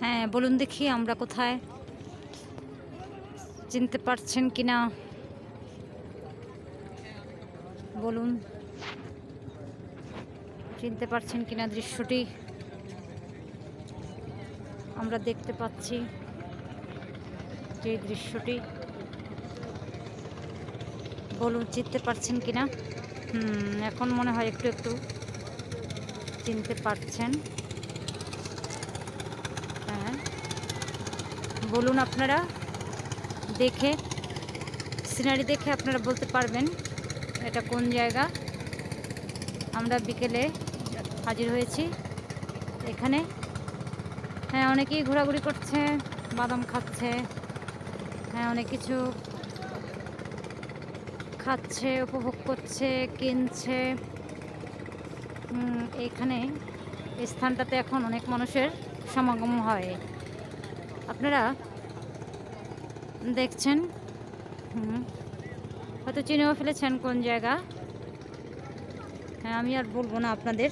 হ্যাঁ বলুন দেখি আমরা কোথায়। চিনতে পারছেন কি না বলুন। চিনতে পারছেন কিনা দৃশ্যটি? আমরা দেখতে পাচ্ছি যে দৃশ্যটি। বলুন, চিনতে পারছেন কিনা? হুম, এখন মনে হয় একটু একটু চিনতে পারছেন। বলুন আপনারা, দেখে সিনারি দেখে আপনারা বলতে পারবেন এটা কোন জায়গা। আমরা বিকেলে হাজির হয়েছি এখানে। হ্যাঁ অনেকেই ঘোরাঘুরি করছে, বাদাম খাচ্ছে হ্যাঁ অনেক কিছু খাচ্ছে, উপভোগ করছে, কিনছে। এখানে স্থানটাতে এখন অনেক মানুষের সমাগম হয়। আপনারা দেখছেন? হুম, হয়তো চিনেও ফেলেছেন কোন জায়গা? হ্যাঁ আমি আর বলব না আপনাদের।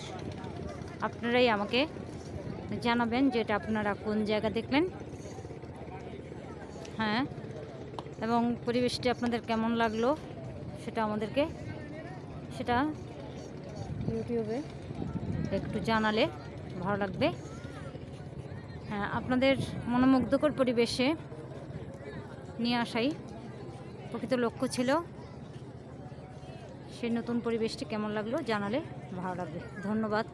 আপনারাই আমাকে জানাবেন যে এটা আপনারা কোন জায়গা দেখলেন। হ্যাঁ এবং পরিবেশটি আপনাদের কেমন লাগল সেটা আমাদেরকে সেটা ইউটিউবে একটু জানালে ভালো লাগবে। আপনাদের মনোমুগ্ধকর পরিবেশে নিয়ে আসাই। প্রকৃত লক্ষ্য ছিল সেই নতুন পরিবেশটি কেমন লাগল জানালে ভালো লাগবে। ধন্যবাদ।